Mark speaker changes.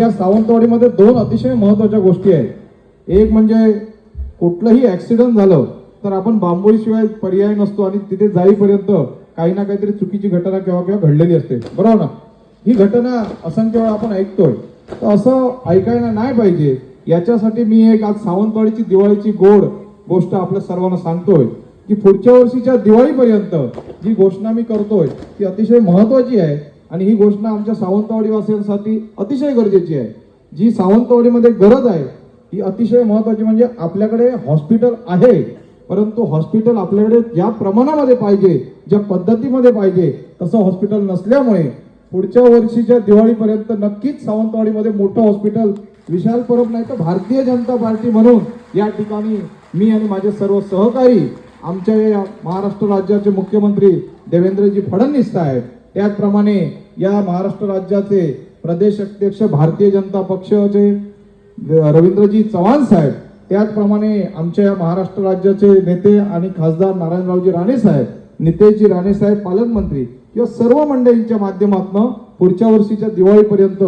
Speaker 1: या सावंतवाडीमध्ये दोन अतिशय महत्त्वाच्या गोष्टी आहेत. एक म्हणजे कुठलंही ऍक्सिडेंट झालं तर आपण बांबोळीशिवाय पर्याय नसतो आणि तिथे जाईपर्यंत काही ना काहीतरी चुकीची घटना केव्हा केव्हा घडलेली असते. बरोबर ना? ही घटना असंख्य वेळा आपण ऐकतोय. तर असं ऐकायला नाही पाहिजे. याच्यासाठी मी एक आज सावंतवाडीची दिवाळीची गोड गोष्ट आपल्या सर्वांना सांगतोय की पुढच्या वर्षीच्या दिवाळीपर्यंत जी घोषणा मी करतोय ती अतिशय महत्वाची आहे. आणि ही घोषणा आमच्या सावंतवाडी वासियांसाठी अतिशय गरजेची आहे. जी सावंतवाडीमध्ये गरज आहे ही अतिशय महत्वाची म्हणजे आपल्याकडे हॉस्पिटल आहे. परंतु हॉस्पिटल आपल्याकडे ज्या प्रमाणामध्ये पाहिजे ज्या पद्धतीमध्ये पाहिजे तसं हॉस्पिटल नसल्यामुळे पुढच्या वर्षीच्या दिवाळीपर्यंत नक्कीच सावंतवाडीमध्ये मोठं हॉस्पिटल विशाल परब नाही तर भारतीय जनता पार्टी म्हणून या ठिकाणी मी आणि माझे सर्व सहकारी आमच्या या महाराष्ट्र राज्याचे मुख्यमंत्री देवेंद्रजी फडणवीस साहेब त्याचप्रमाणे या महाराष्ट्र राज्याचे प्रदेश अध्यक्ष भारतीय जनता पक्षाचे रवींद्रजी चव्हाण साहेब त्याचप्रमाणे आमच्या या महाराष्ट्र राज्याचे नेते आणि खासदार नारायणरावजी राणे साहेब नितेशजी राणे साहेब पालकमंत्री या सर्व मंडळींच्या माध्यमातून पुढच्या वर्षीच्या दिवाळीपर्यंत